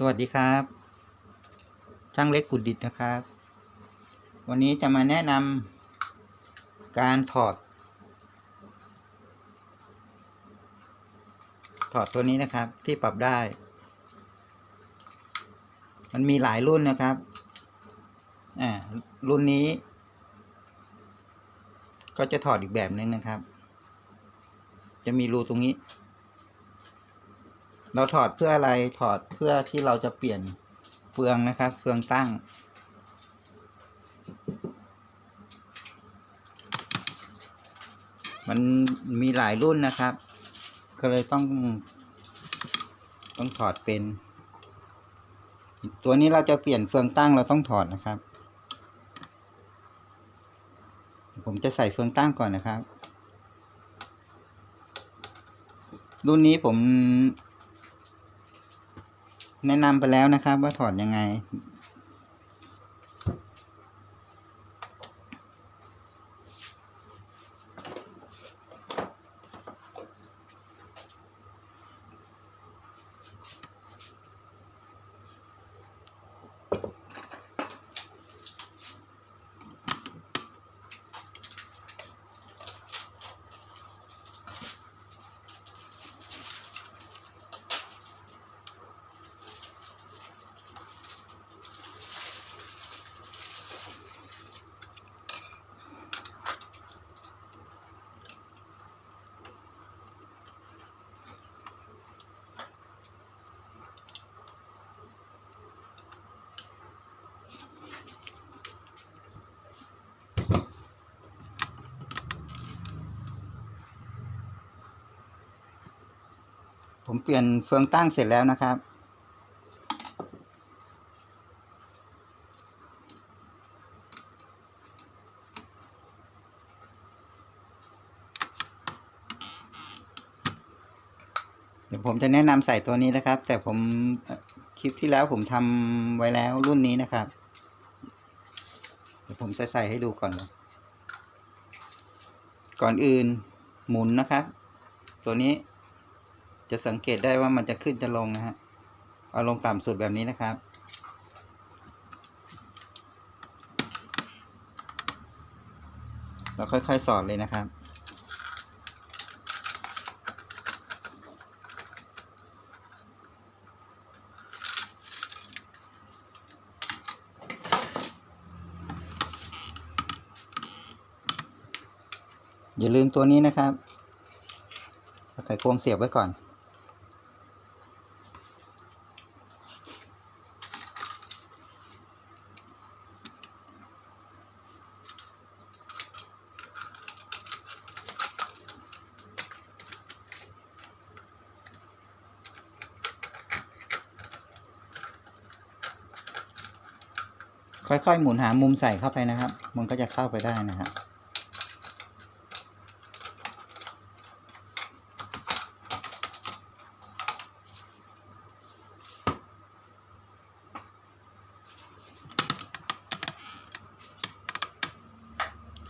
สวัสดีครับ ช่างเล็กกุดดิดนะครับ วันนี้จะมาแนะนำการถอด ถอดตัวนี้นะครับที่ปรับได้ มันมีหลายรุ่นนะครับอ่ารุ่นนี้ ก็จะถอดอีกแบบนึงนะครับ จะมีรูตรงนี้ เราถอดเพื่ออะไรถอดเพื่อที่เราจะเปลี่ยนเฟืองนะครับ เฟืองตั้ง มันมีหลายรุ่นนะครับ ก็เลยต้อง ต้องถอดเป็น ตัวนี้เราจะเปลี่ยนเฟืองตั้งเราต้องถอดนะครับ ผมจะใส่เฟืองตั้งก่อนนะครับ รุ่นนี้ผม แนะนำไปแล้วนะครับว่าถอดยังไง ผมเปลี่ยนเฟืองตั้งเสร็จแล้วนะครับ เดี๋ยวผมจะแนะนำใส่ตัวนี้นะครับ แต่ผมคลิปที่แล้วผมทำไว้แล้วรุ่นนี้นะครับ เดี๋ยวผมจะใส่ให้ดูก่อนก่อนอื่นหมุนนะครับ ตัวนี้ จะสังเกตได้ว่ามันจะขึ้นจะลงนะฮะ เอาลงต่ำสุดแบบนี้นะครับ เราค่อยๆสอดเลยนะครับอย่าลืมตัวนี้นะครับเอาไขควงเสียบไว้ก่อน ค่อยๆ หมุนหามุมใส่เข้าไปนะครับ มันก็จะเข้าไปได้นะครับ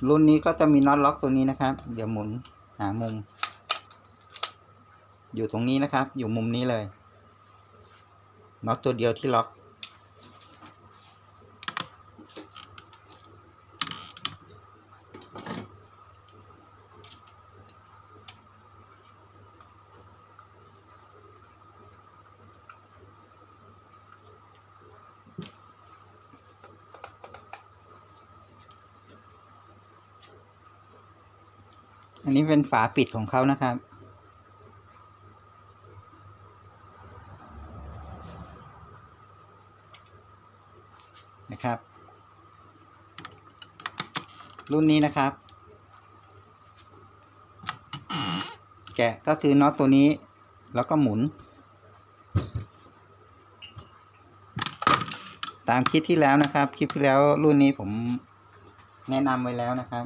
รุ่นนี้ก็จะมีน็อตล็อกตัวนี้นะครับ เดี๋ยวหมุนหามุม อยู่ตรงนี้นะครับ อยู่มุมนี้เลยน็อตตัวเดียวที่ล็อก ฝาปิดของเขานะครับ นะครับ รุ่นนี้นะครับ แกะก็คือน็อตตัวนี้แล้วก็หมุน ตามคลิปที่แล้วนะครับ คลิปที่แล้วรุ่นนี้ผมแนะนำไว้แล้วนะครับ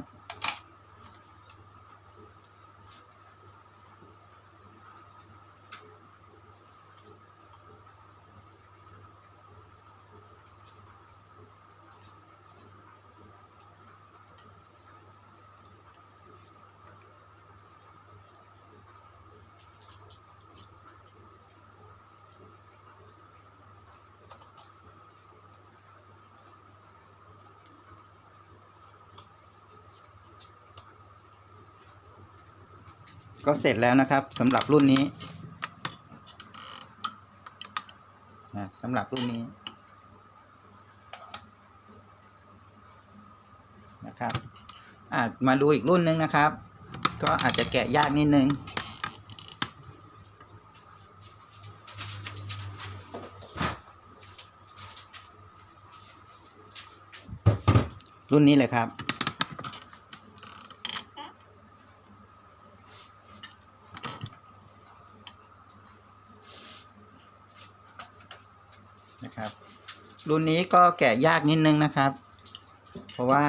ก็เสร็จแล้วนะครับสำหรับรุ่นนี้นะสำหรับรุ่นนี้นะครับอะมาดูอีกรุ่นหนึงนะครับ ก็อาจจะแกะยากนิดนึงรุ่นนี้เลยครับ รุ่นนี้ก็แกะยากนิดนึงนะครับ เพราะว่า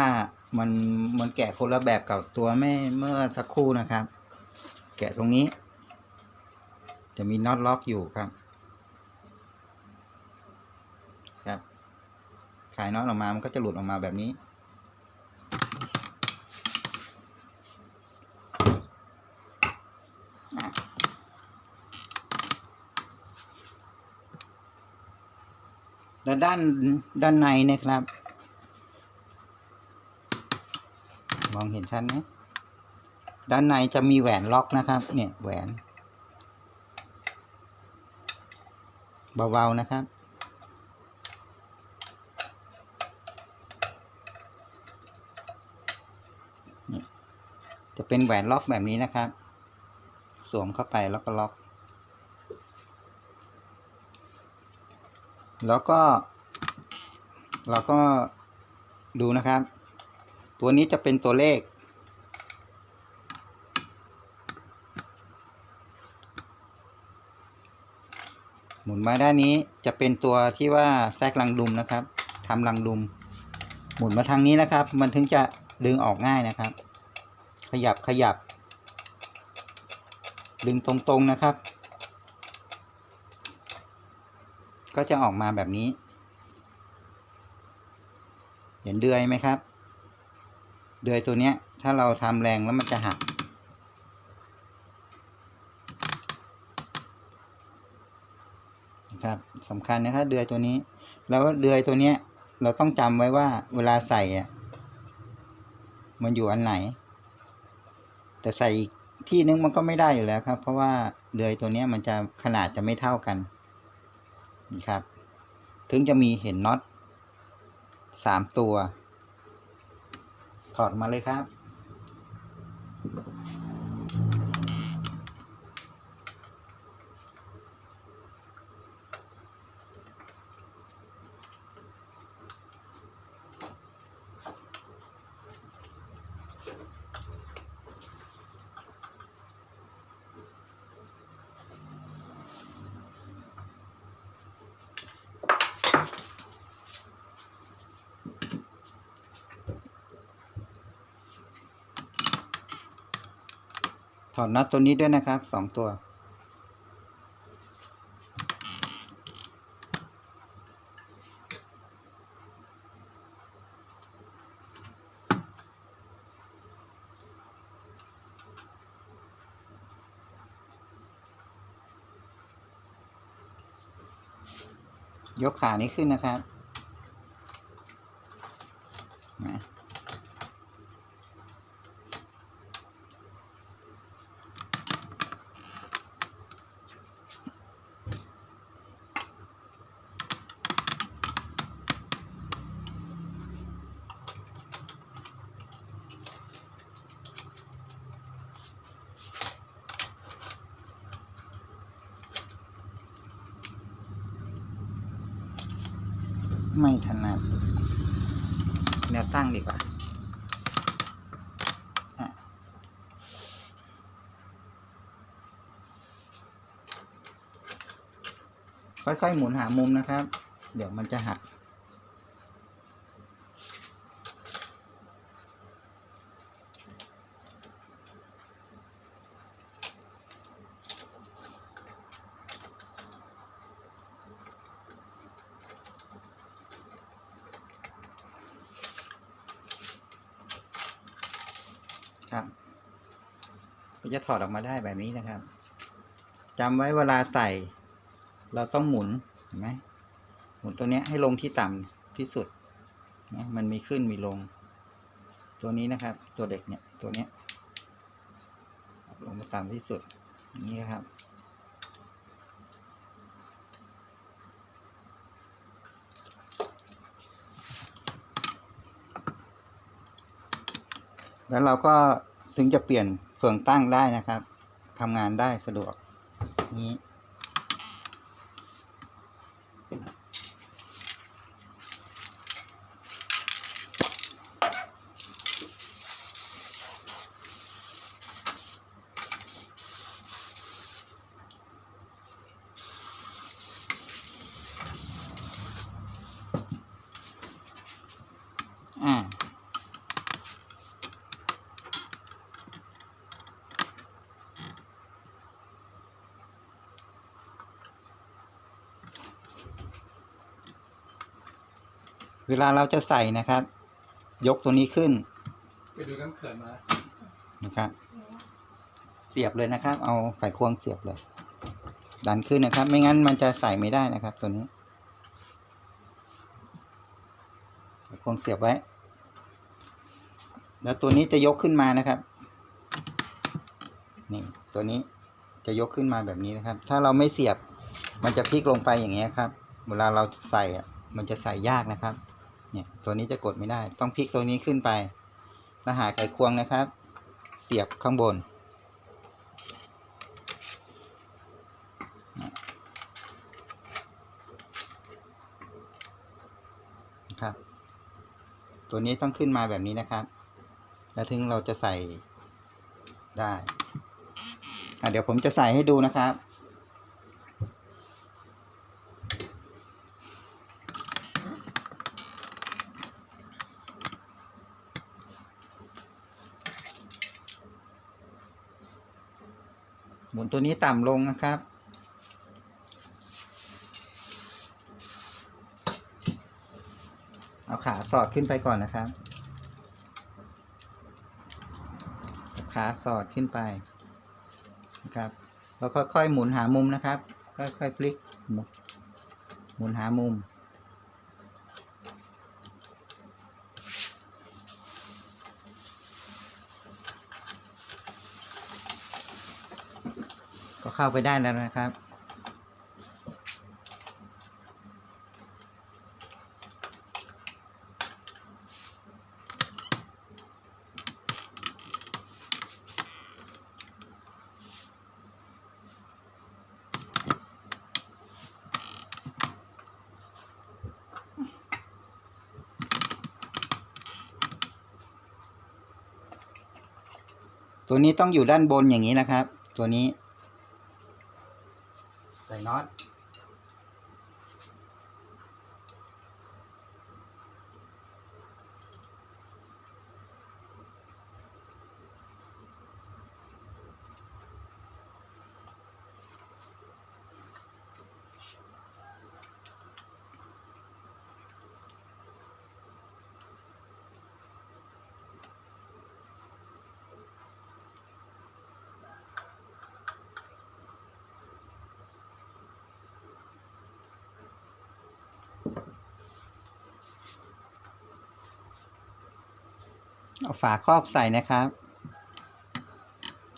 มันมันแกะคนละแบบกับตัวไม่เมื่อสักครู่นะครับ แกะตรงนี้ จะมีน็อตล็อกอยู่ครับครับขายน็อตออกมามันก็จะหลุดออกมาแบบนี้ และด้านด้านในนะครับ มองเห็นชัดไหมด้านในจะมีแหวนล็อกนะครับ เนี่ยแหวนเบาๆนะครับจะเป็นแหวนล็อกแบบนี้นะครับ สวมเข้าไปแล้วก็ล็อก แล้วก็ เราก็ดูนะครับ ตัวนี้จะเป็นตัวเลข หมุนมาด้านนี้จะเป็นตัวที่ว่าแทรกรังดุมนะครับทำรังดุม หมุนมาทางนี้นะครับ มันถึงจะดึงออกง่ายนะครับ ขยับขยับ ดึงตรงๆนะครับ ก็จะออกมาแบบนี้ เห็นเดือยไหมครับ เดือยตัวเนี้ย ถ้าเราทำแรงแล้วมันจะหัก นะครับสำคัญนะครับเดือยตัวนี้ แล้วเดือยตัวเนี้ย เราต้องจำไว้ว่าเวลาใส่อะมันอยู่อันไหน แต่ใส่ที่นึงมันก็ไม่ได้อยู่แล้วครับ เพราะว่าเดือยตัวนี้มันจะขนาดจะไม่เท่ากัน นะครับ ถึงจะมีเห็นน็อตสามตัว ถอดมาเลยครับ ถอดน็อตตัวนี้ด้วยนะครับสองตัว ยกขานี้ขึ้นนะครับนะ ไม่ถนัดแนว ตั้งดีกว่าค่อยๆหมุนหามุมนะครับ เดี๋ยวมันจะหัก ก็จะถอดออกมาได้แบบนี้นะครับจำไว้เวลาใส่ เราต้องหมุนเห็นไหมหมุนตัวเนี้ยให้ลงที่ต่ำที่สุดนะมันมีขึ้นมีลง ตัวนี้นะครับ ตัวเด็กเนี่ยตัวเนี้ยลงมาต่ำที่สุดอย่างนี้ครับแล้วเราก็ถึงจะเปลี่ยน เฟืองตั้งได้นะครับทำงานได้สะดวกนี้ เวลาเราจะใส่นะครับ ยกตัวนี้ขึ้น ไปดูน้ำเขื่อนมานะครับ เสียบเลยนะครับ เอาไขควงเสียบเลย ดันขึ้นนะครับ ไม่งั้นมันจะใส่ไม่ได้นะครับ ตัวนี้ไขควงเสียบไว้ แล้วตัวนี้จะยกขึ้นมานะครับ นี่ตัวนี้จะยกขึ้นมาแบบนี้นะครับ ถ้าเราไม่เสียบมันจะพลิกลงไปอย่างเงี้ยครับ เวลาเราใส่อะมันจะใส่ยากนะครับ เนี่ยตัวนี้จะกดไม่ได้ ต้องพลิกตัวนี้ขึ้นไป แล้วหาไขควงนะครับ เสียบข้างบน ครับ ตัวนี้ต้องขึ้นมาแบบนี้นะครับ แล้วถึงเราจะใส่ได้ เดี๋ยวผมจะใส่ให้ดูนะครับ นตัวนี้ต่ำลงนะครับ เอาขาสอดขึ้นไปก่อนนะครับ ขาสอดขึ้นไปนะครับแล้วค่อยๆหมุนหามุมนะครับ ค่อยๆพลิกหมุนหามุม เข้าไปได้แล้วนะครับ ตัวนี้ต้องอยู่ด้านบนอย่างนี้นะครับ ตัวนี้ ใเอาฝาครอบใส่นะครับ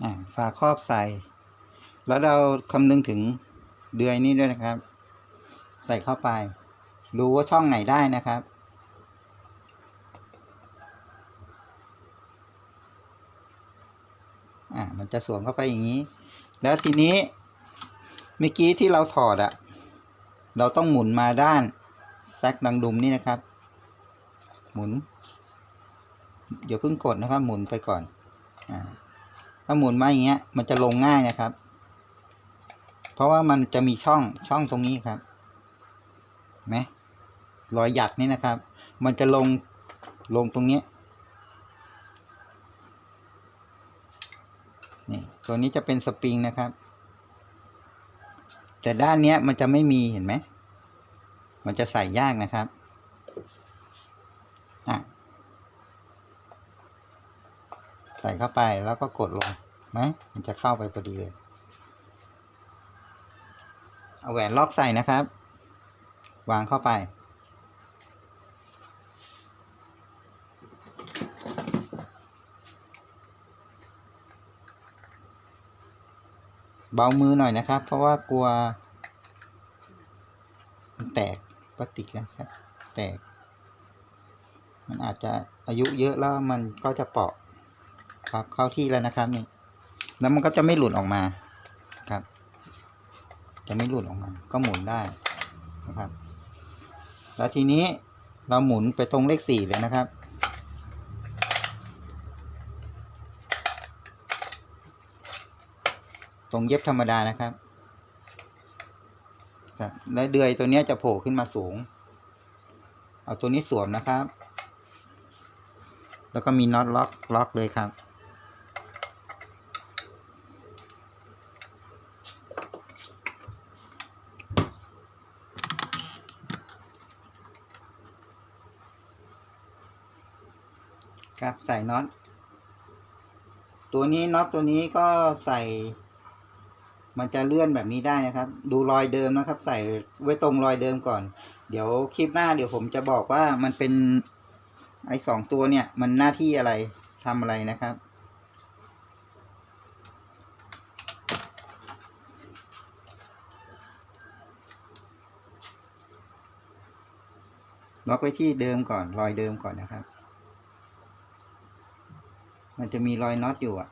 อ่าฝาครอบใส่ แล้วเราคำนึงถึงเดือยนี้ด้วยนะครับ ใส่เข้าไป รู้ว่าช่องไหนได้นะครับอ่ามันจะสวมเข้าไปอย่างนี้ แล้วทีนี้เมื่อกี้ที่เราถอดอะเราต้องหมุนมาด้านแซกดังดุมนี่นะครับ หมุน อย่าเพิ่งกดนะครับ หมุนไปก่อนอถ้าหมุนมาอย่างเงี้ย มันจะลงง่ายนะครับ เพราะว่ามันจะมีช่องช่องตรงนี้ครับไหมรอยหยักนี่นะครับ มันจะลงลงตรงนี้นี่ตัวนี้จะเป็นสปริงนะครับ แต่ด้านเนี้ยมันจะไม่มีเห็นไหม มันจะใส่ยากนะครับ อะ ใส่เข้าไปแล้วก็กดลงไหมมันจะเข้าไปพอดีเลยเอาแหวนล็อกใส่นะครับ วางเข้าไป เบามือหน่อยนะครับ เพราะว่ากลัว มันแตกพลาสติกนะครับ แตก มันอาจจะอายุเยอะแล้วมันก็จะเปราะ ครับเข้าที่แล้วนะครับนี่แล้วมันก็จะไม่หลุดออกมาครับ จะไม่หลุดออกมา ก็หมุนได้นะครับ แล้วทีนี้เราหมุนไปตรงเลขสี่เลยนะครับ ตรงเย็บธรรมดานะครับแล้วเดือยตัวนี้จะโผล่ขึ้นมาสูง เอาตัวนี้สวมนะครับ แล้วก็มีน็อตล็อกล็อกเลยครับ ครับใส่น็อต ตัวนี้น็อตตัวนี้ก็ใส่ มันจะเลื่อนแบบนี้ได้นะครับ ดูรอยเดิมนะครับ ใส่ไว้ตรงรอยเดิมก่อน เดี๋ยวคลิปหน้าเดี๋ยวผมจะบอกว่ามันเป็นไอ้สองตัวเนี่ย มันหน้าที่อะไรทำอะไรนะครับล็อกไว้ที่เดิมก่อนรอยเดิมก่อนนะครับ มันจะมีรอยน็อตอยู่อะ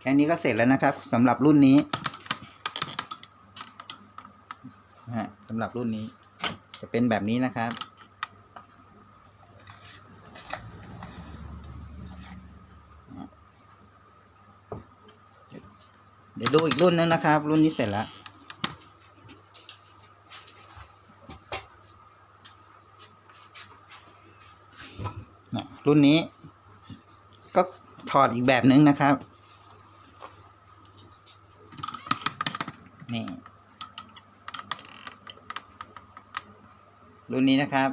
แค่นี้ก็เสร็จแล้วนะครับสำหรับรุ่นนี้นะฮะสำหรับรุ่นนี้จะเป็นแบบนี้นะครับ ดี๋ยวดูอีกรุ่นนึงนะครับ รุ่นนี้เสร็จแล้วรุ่นนี้ ก็ถอดอีกแบบนึงนะครับนี่รุ่นนี้นะครับ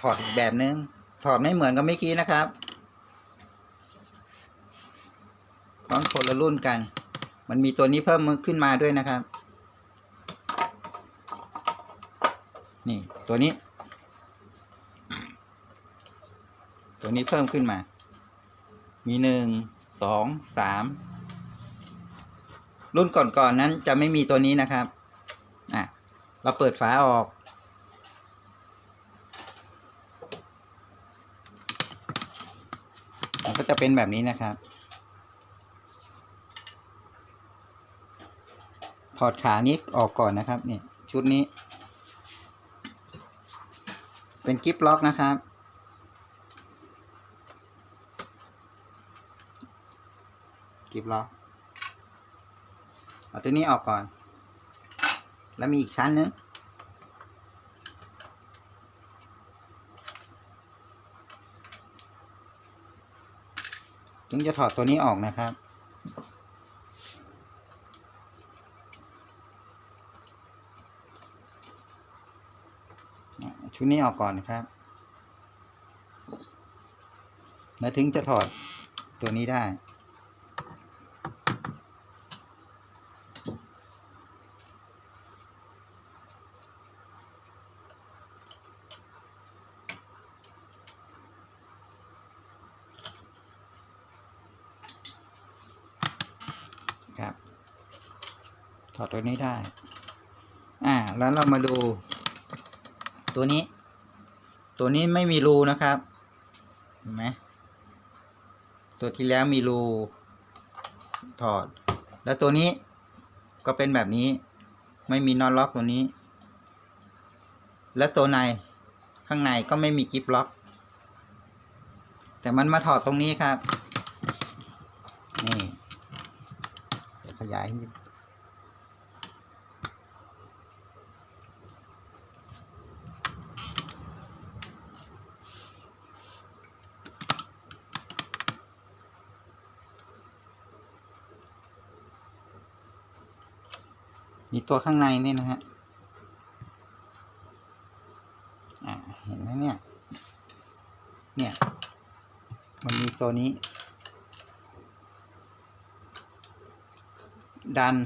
ถอดอีกแบบนึง ถอดไม่เหมือนกับเมื่อกี้นะครับต้องคนละรุ่นกัน มันมีตัวนี้เพิ่มขึ้นมาด้วยนะครับ นี่ตัวนี้ ตัวนี้เพิ่มขึ้นมา มีหนึ่งสองสามรุ่นก่อนๆนนั้นจะไม่มีตัวนี้นะครับอะเราเปิดฝาออก มันก็จะเป็นแบบนี้นะครับ ถอดขานี้ออกก่อนนะครับนี่ชุดนี้ เป็นกิฟล็อกนะครับ กิฟล็อกเอาตัวนี้ออกก่อน แล้วมีอีกชั้นนึงถึงจะถอดตัวนี้ออกนะครับ อะ ชุดนี้ออกก่อนนะครับ แล้วถึงจะถอดตัวนี้ได้ครับถอดตัวนี้ได้ อ่า แล้วเรามาดู ตัวนี้ ตัวนี้ไม่มีรูนะครับเห็นไหมตัวที่แล้วมีรูถอด แล้วตัวนี้ก็เป็นแบบนี้ ไม่มีน็อตล็อกตัวนี้ และตัวในข้างในก็ไม่มีกิฟล็อก แต่มันมาถอดตรงนี้ครับ นี่ขยายให้ ตัวข้างในนี่นะฮะเห็นไหมเนี่ย เนี่ย มันมีตัวนี้ ดัน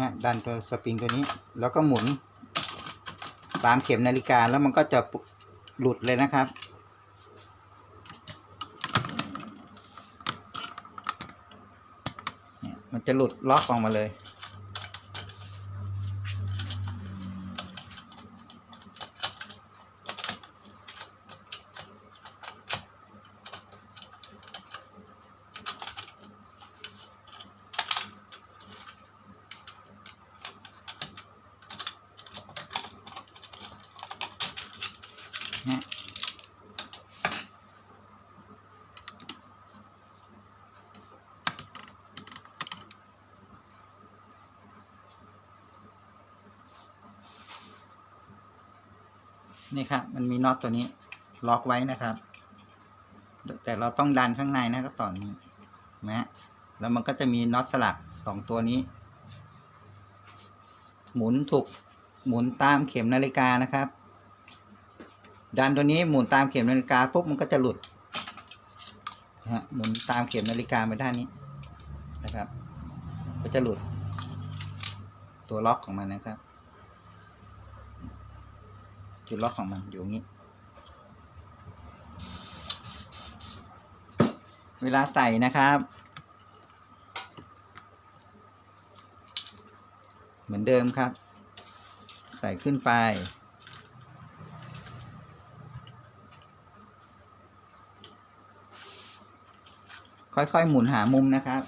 ฮะ ดันตัวสปริงตัวนี้ แล้วก็หมุน ตามเข็มนาฬิกาแล้วมันก็จะหลุดเลยนะครับ มันจะหลุดล็อกออกมาเลยนี่ครับ มีน็อตตัวนี้ ล็อกไว้นะครับ แต่เราต้องดันข้างในนะครับตอนนี้นไหมฮะแล้วมันก็จะมีน็อตสลักสองตัวนี้ หมุนถูกหมุนตามเข็มนาฬิกานะครับ ดันตัวนี้หมุนตามเข็มนาฬิกาปุ๊บมันก็จะหลุดนะฮะหมุนตามเข็มนาฬิกาไปด้านนี้นะครับ ก็จะหลุด ตัวล็อกของมันนะครับ จุดล็อกของมันอยู่อย่างนี้ เวลาใส่นะครับ เหมือนเดิมครับ ใส่ขึ้นไป ค่อยๆหมุนหามุมนะครับ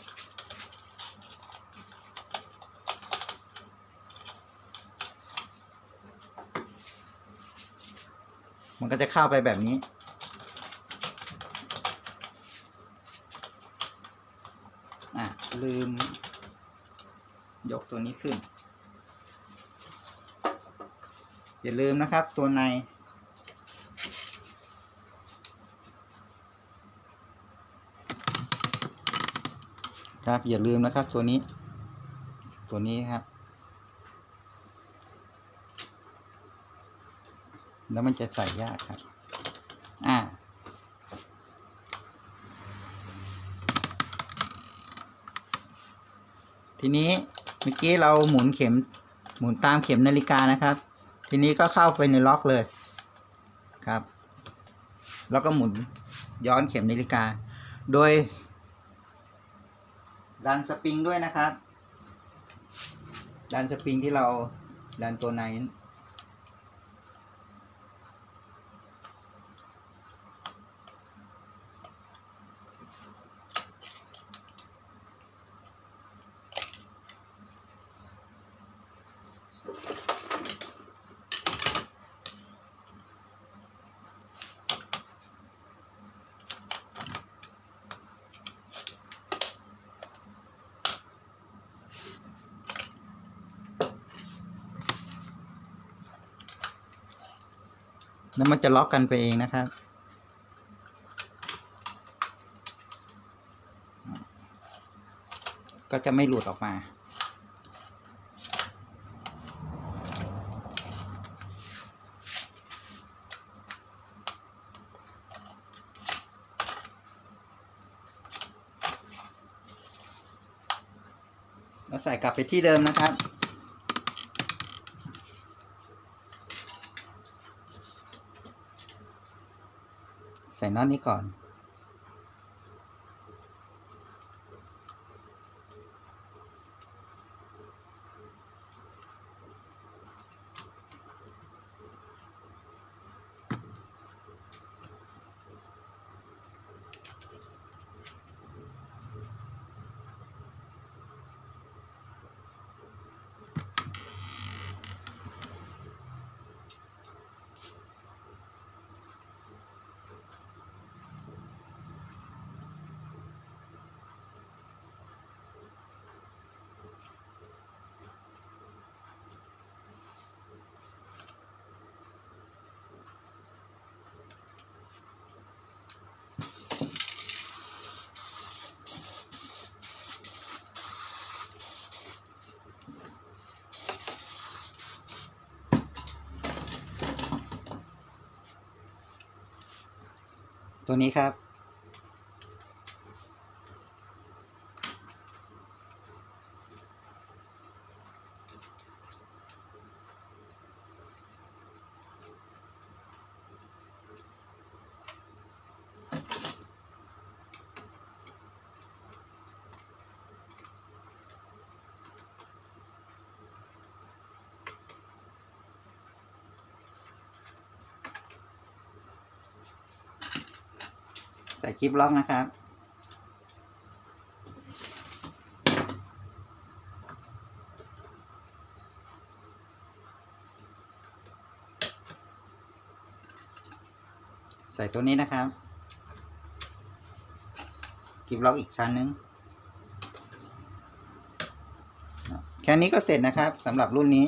มันก็จะเข้าไปแบบนี้ อะ ลืม ยกตัวนี้ขึ้น อย่าลืมนะครับตัวในครับอย่าลืมนะครับตัวนี้ ตัวนี้ครับ แล้วมันจะใส่ยากครับ อ่า ทีนี้เมื่อกี้เราหมุนเข็มหมุนตามเข็มนาฬิกานะครับ ทีนี้ก็เข้าไปในล็อกเลยครับ แล้วก็หมุนย้อนเข็มนาฬิกา โดย ดันสปริงด้วยนะครับ ดันสปริงที่เราดันตัวใน แล้วมันจะล็อกกันไปเองนะครับ ก็จะไม่หลุดออกมา แล้วใส่กลับไปที่เดิมนะครับ ใส่น็อตนี้ก่อน ตัวนี้ครับ น คลิปล็อกนะครับ ใส่ตัวนี้นะครับคลิปล็อกอีกชั้นหนึง แค่นี้ก็เสร็จนะครับสำหรับรุ่นนี้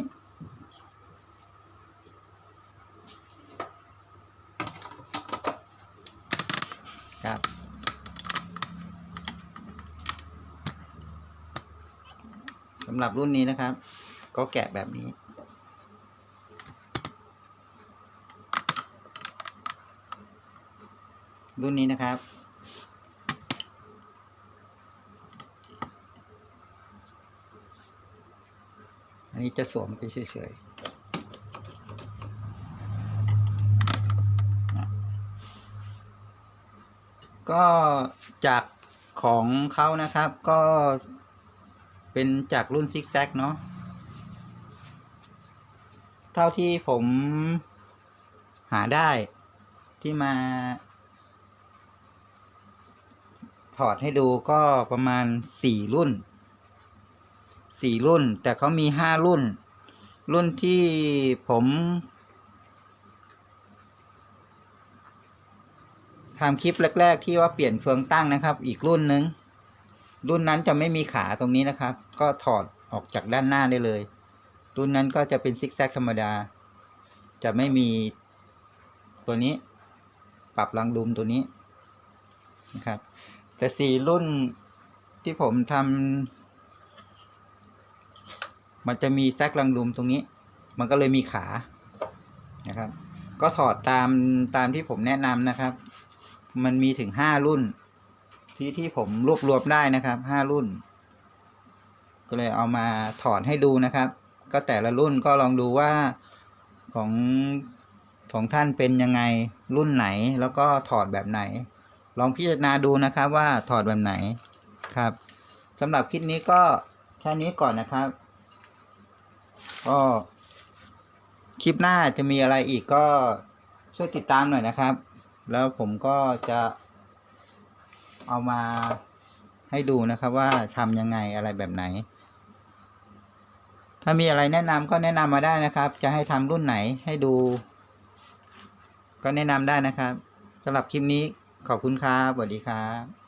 ครับ สำ หรับรุ่นนี้นะครับ ก็แกะแบบนี้ รุ่นนี้นะครับ อันนี้จะสวมไปเฉยๆก็จากของเขานะครับก็ เป็นจากรุ่นซิกแซกเนาะ เท่าที่ผมหาได้ที่มา ถอดให้ดูก็ประมาณสี่รุ่นสี่รุ่น แต่เขามีห้ารุ่น รุ่นที่ผมทำคลิปแรก ๆ ที่ว่าเปลี่ยนเฟืองตั้งนะครับ อีกรุ่นหนึ่ง รุ่นนั้นจะไม่มีขาตรงนี้นะครับ ก็ถอดออกจากด้านหน้าได้เลย รุ่นนั้นก็จะเป็นซิกแซกธรรมดา จะไม่มีตัวนี้ ปรับรังดุมตัวนี้นะครับ แต่สี่รุ่นที่ผมทำมันจะมีแซกรังดุมตรงนี้ มันก็เลยมีขานะครับ ก็ถอดตามตามที่ผมแนะนำนะครับ มันมีถึงห้ารุ่น ที่ที่ผมรวบรวมได้นะครับห้ารุ่น ก็เลยเอามาถอดให้ดูนะครับ ก็แต่ละรุ่นก็ลองดูว่าของของท่านเป็นยังไงรุ่นไหนแล้วก็ถอดแบบไหน ลองพิจารณาดูนะครับว่าถอดแบบไหนครับสำหรับคลิปนี้ก็แค่นี้ก่อนนะครับก็คลิปหน้าจะมีอะไรอีกก็ช่วยติดตามหน่อยนะครับ แล้วผมก็จะ เอามาให้ดูนะครับว่าทำยังไงอะไรแบบไหน ถ้ามีอะไรแนะนำก็แนะนำมาได้นะครับ จะให้ทำรุ่นไหนให้ดู ก็แนะนำได้นะครับสำหรับคลิปนี้ขอบคุณครับสวัสดีครับ